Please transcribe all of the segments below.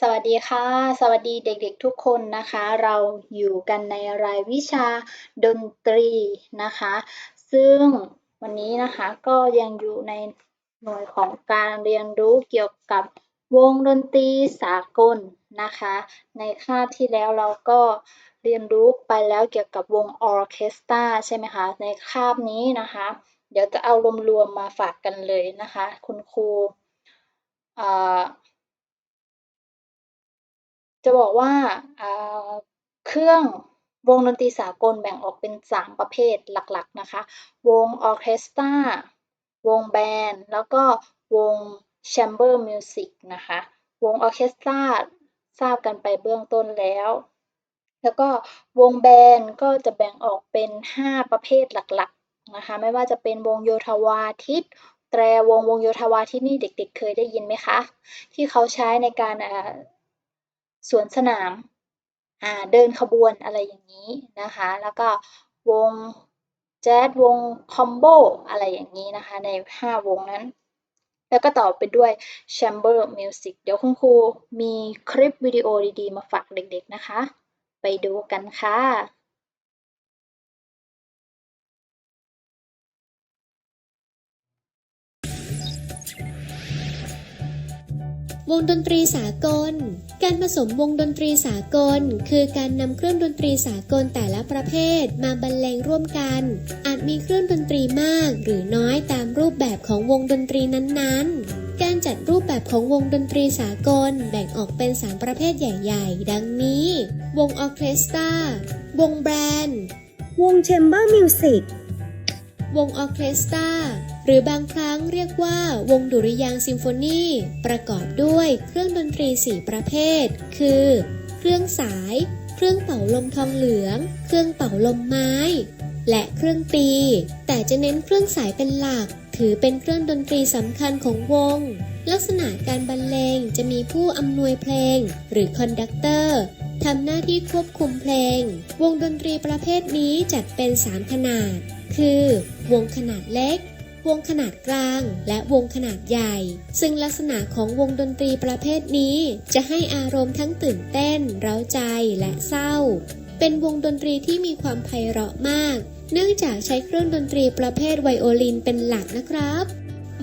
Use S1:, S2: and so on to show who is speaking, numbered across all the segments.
S1: สวัสดีค่ะ สวัสดีเด็กๆทุกคนนะคะ เราอยู่กันในรายวิชาดนตรีนะคะ ซึ่งวันนี้นะคะก็ยังอยู่ในหน่วยของการเรียนรู้เกี่ยวกับวงดนตรีสากลนะคะ ในคาบที่แล้วเราก็เรียนรู้ไปแล้วเกี่ยวกับวงออเคสตราใช่ไหมคะ ในคาบนี้นะคะ เดี๋ยวจะเอารวมๆมาฝากกันเลยนะคะ คุณครูอ่า จะบอกว่าเครื่องวงดนตรีสากลแบ่งออกเป็น 3 ประเภทหลักๆนะคะ วงออเคสตราวงแบนด์แล้วก็วงแชมเบอร์มิวสิกนะคะ วงออเคสตราทราบกันไปเบื้องต้นแล้ว แล้วก็วงแบนด์ก็จะแบ่งออกเป็น 5 ประเภทหลักๆนะคะ ไม่ว่าจะเป็นวงโยธวาทิต แตรวงวงโยธวาทิตนี่เด็กๆ เคยได้ยินไหมคะ ที่เขาใช้ในการ สวนสนามเดินขบวนอะไรอย่างนี้นะคะ แล้วก็วงแจ๊สวงคอมโบอะไรอย่างนี้นะคะใน 5 วงนั้น แล้วก็ต่อไปด้วย Chamber Music เดี๋ยวคุณครูมีคลิปวิดีโอดีๆ มาฝากเด็กๆนะคะ ไปดูกันค่ะ
S2: วงดนตรีสากล การผสมวงดนตรีสากล คือการนำเครื่องดนตรีสากลแต่ละประเภทมาบรรเลงร่วมกัน อาจมีเครื่องดนตรีมากหรือน้อยตามรูปแบบของวงดนตรีนั้นๆ การจัดรูปแบบของวงดนตรีสากลแบ่งออกเป็น 3 ประเภทใหญ่ๆ ดังนี้ วงออร์เคสตราวงแบนด์
S3: วงแชมเบอร์มิวสิก
S2: วงออร์เคสตรา หรือบางครั้งเรียกว่าวงดุริยางซิมโฟนีประกอบด้วยเครื่องดนตรี 4 ประเภท คือ เครื่องสาย เครื่องเป่าลมทองเหลือง เครื่องเป่าลมไม้ และเครื่องตี แต่จะเน้นเครื่องสายเป็นหลัก ถือเป็นเครื่องดนตรีสำคัญของวง ลักษณะการบรรเลงจะมีผู้อำนวยเพลง หรือคอนดักเตอร์ทำหน้าที่ควบคุมเพลง วงดนตรีประเภทนี้จัดเป็น 3 ขนาด คือ วงขนาดเล็ก วงขนาดกลางและวงขนาดใหญ่ ซึ่งลักษณะของวงดนตรีประเภทนี้จะให้อารมณ์ทั้งตื่นเต้น เร้าใจและเศร้า เป็นวงดนตรีที่มีความไพเราะมาก เนื่องจากใช้เครื่องดนตรีประเภทไวโอลินเป็นหลักนะครับ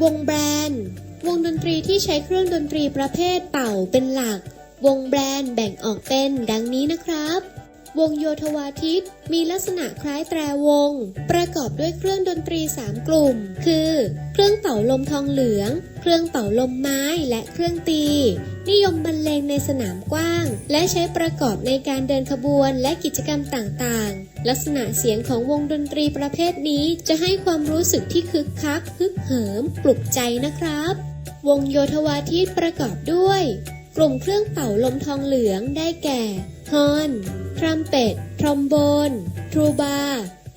S2: วงแบรนด์ วงดนตรีที่ใช้เครื่องดนตรีประเภทเป่าเป็นหลัก วงแบรนด์แบ่งออกเป็นดังนี้นะครับ วงโยธวาทิต มีลักษณะคล้ายแตรวง ประกอบด้วยเครื่องดนตรี 3 กลุ่ม คือ เครื่องเป่าลมทองเหลือง เครื่องเป่าลมไม้และเครื่องตี นิยมบรรเลงในสนามกว้าง และใช้ประกอบในการเดินขบวนและกิจกรรมต่างๆ ลักษณะเสียงของวงดนตรีประเภทนี้จะให้ความรู้สึกที่คึกคักฮึกเหิม ปลุกใจนะครับ วงโยธวาทิตประกอบด้วย กลุ่มเครื่องเป่าลมทองเหลืองได้แก่ฮอนทรัมเป็ต ทรอมโบน ทรูบา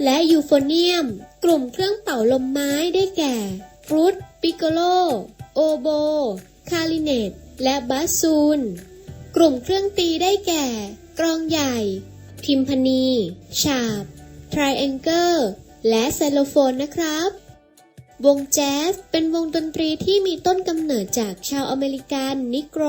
S2: และยูโฟเนียม กลุ่มเครื่องเป่าลมไม้ได้แก่ฟรุตปิโกโล โอโบ คาริเนต และบาสซูน กลุ่มเครื่องตีได้แก่ กรองใหญ่ทิมพานีฉาบ ทริแองเกิล และไซโลโฟนนะครับ วงแจ๊สเป็นวงดนตรีที่มีต้นกำเนิดจากชาวอเมริกันนิโกร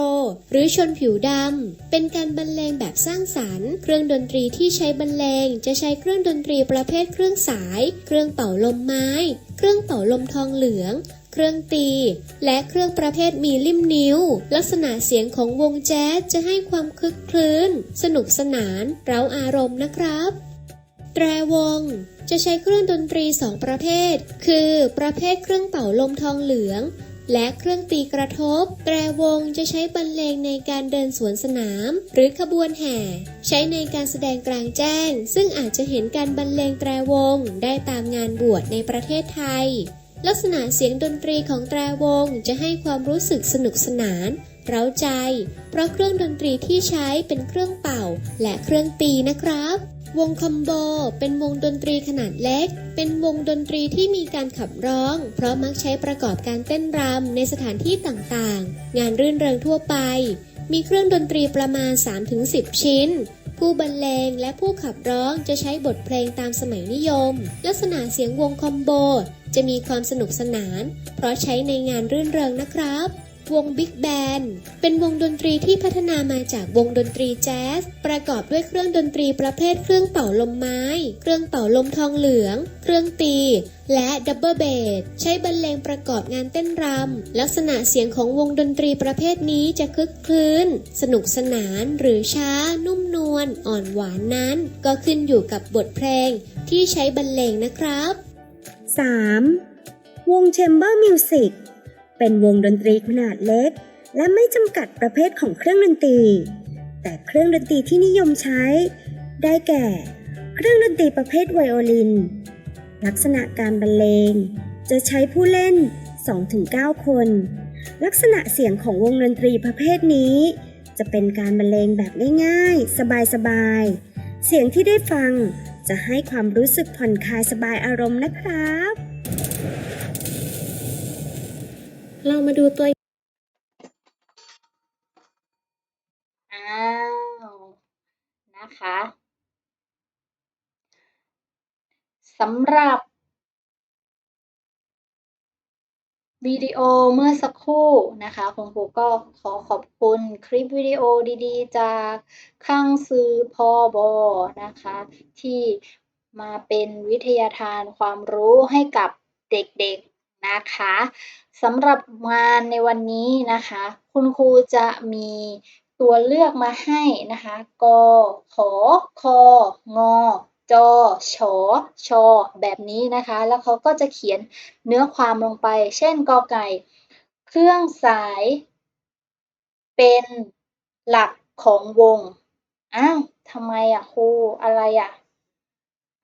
S2: หรือชนผิวดำ เป็นการบรรเลงแบบสร้างสรรค์ เครื่องดนตรีที่ใช้บรรเลงจะใช้เครื่องดนตรีประเภทเครื่องสาย เครื่องเป่าลมไม้ เครื่องเป่าลมทองเหลือง เครื่องตี และเครื่องประเภทมีลิ่มนิ้ว ลักษณะเสียงของวงแจ๊สจะให้ความคึกคลื้น สนุกสนาน เร้าอารมณ์นะครับ แตรวง จะใช้เครื่องดนตรี2ประเภท คือประเภทเครื่องเป่าลมทองเหลือง และเครื่องตีกระทบ แตรวงจะใช้บรรเลงในการเดินสวนสนาม หรือขบวนแห่ ใช้ในการแสดงกลางแจ้ง ซึ่งอาจจะเห็นการบรรเลงแตรวงได้ตามงานบวชในประเทศไทย ลักษณะเสียงดนตรีของแตรวงจะให้ความรู้สึกสนุกสนานเร้าใจ เพราะเครื่องดนตรีที่ใช้เป็นเครื่องเป่าและเครื่องตีนะครับ วงคอมโบเป็นวงดนตรีขนาดเล็ก เป็นวงดนตรีที่มีการขับร้อง เพราะมักใช้ประกอบการเต้นรำในสถานที่ต่างๆ งานรื่นเริงทั่วไป มีเครื่องดนตรีประมาณ 3-10 ชิ้น ผู้บรรเลงและผู้ขับร้องจะใช้บทเพลงตามสมัยนิยม ลักษณะเสียงวงคอมโบจะมีความสนุกสนาน เพราะใช้ในงานรื่นเริงนะครับ วงบิ๊กแบนเป็นวงดนตรีที่พัฒนามาจากวงดนตรีแจ๊ส ประกอบด้วยเครื่องดนตรีประเภทเครื่องเป่าลมไม้ เครื่องเป่าลมทองเหลือง เครื่องตี และดับเบิลเบสใช้บรรเลงประกอบงานเต้นรำ ลักษณะเสียงของวงดนตรีประเภทนี้จะคึกคลื้น สนุกสนานหรือช้า นุ่มนวลอ่อนหวานนั้น ก็ขึ้นอยู่กับบทเพลงที่ใช้บรรเลงนะครับ
S3: 3. วงแชม เป็นวงดนตรีขนาดเล็ก และไม่จำกัดประเภทของเครื่องดนตรี แต่เครื่องดนตรีที่นิยมใช้ ได้แก่ เครื่องดนตรีประเภทไวโอลิน ลักษณะการบรรเลง จะใช้ผู้เล่น 2-9 คน ลักษณะเสียงของวงดนตรีประเภทนี้ จะเป็นการบรรเลงแบบง่ายๆ สบายๆ เสียงที่ได้ฟังจะให้ความรู้สึกผ่อนคลายสบายอารมณ์นะครับ
S2: เรามาดูตัว
S1: อ้าว นะคะสำหรับ วิดีโอเมื่อสักครู่นะคะคุณครูก็ขอขอบคุณคลิปวิดีโอดีๆ จากข้างซื้อพอบอนะคะ ที่มาเป็นวิทยาทานความรู้ให้กับเด็กๆ นะคะสำหรับงานในวันนี้นะคะ คุณครูจะมีตัวเลือกมาให้นะคะ ก ขอคองอจอชอชอแบบนี้นะคะ แล้วเขาก็จะเขียนเนื้อความลงไป เช่นกอไก่ เครื่องสาย เป็นหลักของวง อ้าวทำไมอะครู อะไรอะ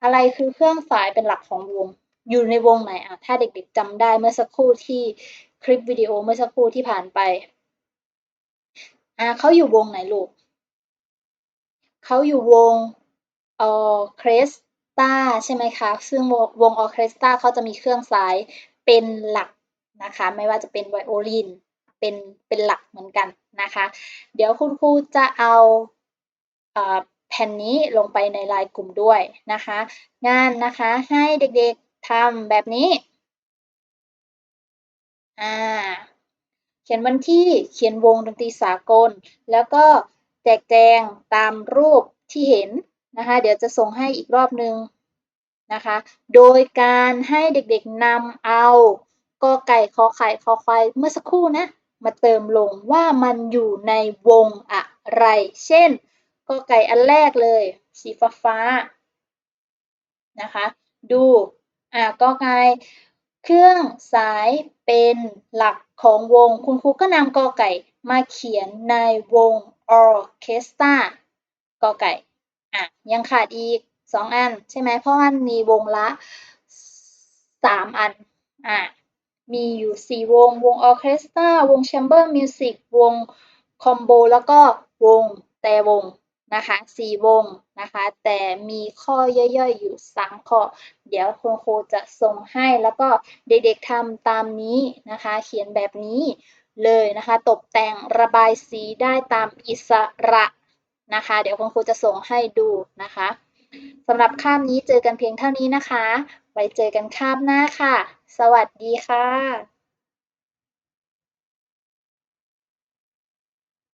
S1: อะไรคือเครื่องสายเป็นหลักของวง อยู่ในวงไหนอะถ้าเด็กๆจำได้เมื่อสักครู่ที่คลิปวิดีโอเมื่อสักครู่ที่ผ่านไปอ่าเขาอยู่วงไหนลูกเขาอยู่วงออเคสตราใช่ไหมคะ ซึ่งวงออเคสตราเขาจะมีเครื่องสายเป็นหลักนะคะ ไม่ว่าจะเป็นไวโอลินเป็นเป็นหลักเหมือนกันนะคะ เดี๋ยวคุณครูจะเอาอ่าแผ่นนี้ลงไปในไลน์กลุ่มด้วยนะคะ งานนะคะให้เด็กๆ ทำแบบนี้ อ่า เขียนวันที่ เขียนวงดนตรีสากล แล้วก็แจกแจงตามรูปที่เห็นนะคะ เดี๋ยวจะส่งให้อีกรอบนึงนะคะ โดยการให้เด็กๆนำเอากอไก่ขอไข่คอควายเมื่อสักครู่นะ มาเติมลงว่ามันอยู่ในวงอะไร เช่นกอไก่อันแรกเลย สีฟ้าฟ้านะคะ ดู อ่ากอไก่เครื่องสายเป็นหลักของวง คุณครูก็นำกอไก่มาเขียนในวงออเคสตรากอไก่ อะ ยังขาดอีกสองอันใช่ไหม เพราะมันมีวงละสามอัน อะ มีอยู่สี่วง วงออเคสตราวงแชมเบอร์มิวสิกวงคอมโบแล้วก็วงแต่วง นะคะสี่วงนะคะ แต่มีข้อย่อยๆอยู่สามข้อ เดี๋ยวคุณครูจะส่งให้แล้วก็เด็กๆทำตามนี้นะคะ เขียนแบบนี้เลยนะคะ ตกแต่งระบายสีได้ตามอิสระนะคะ เดี๋ยวคุณครูจะส่งให้ดูนะคะสำหรับคาบนี้เจอกันเพียงเท่านี้นะคะ ไว้เจอกันคาบหน้าค่ะ สวัสดีค่ะ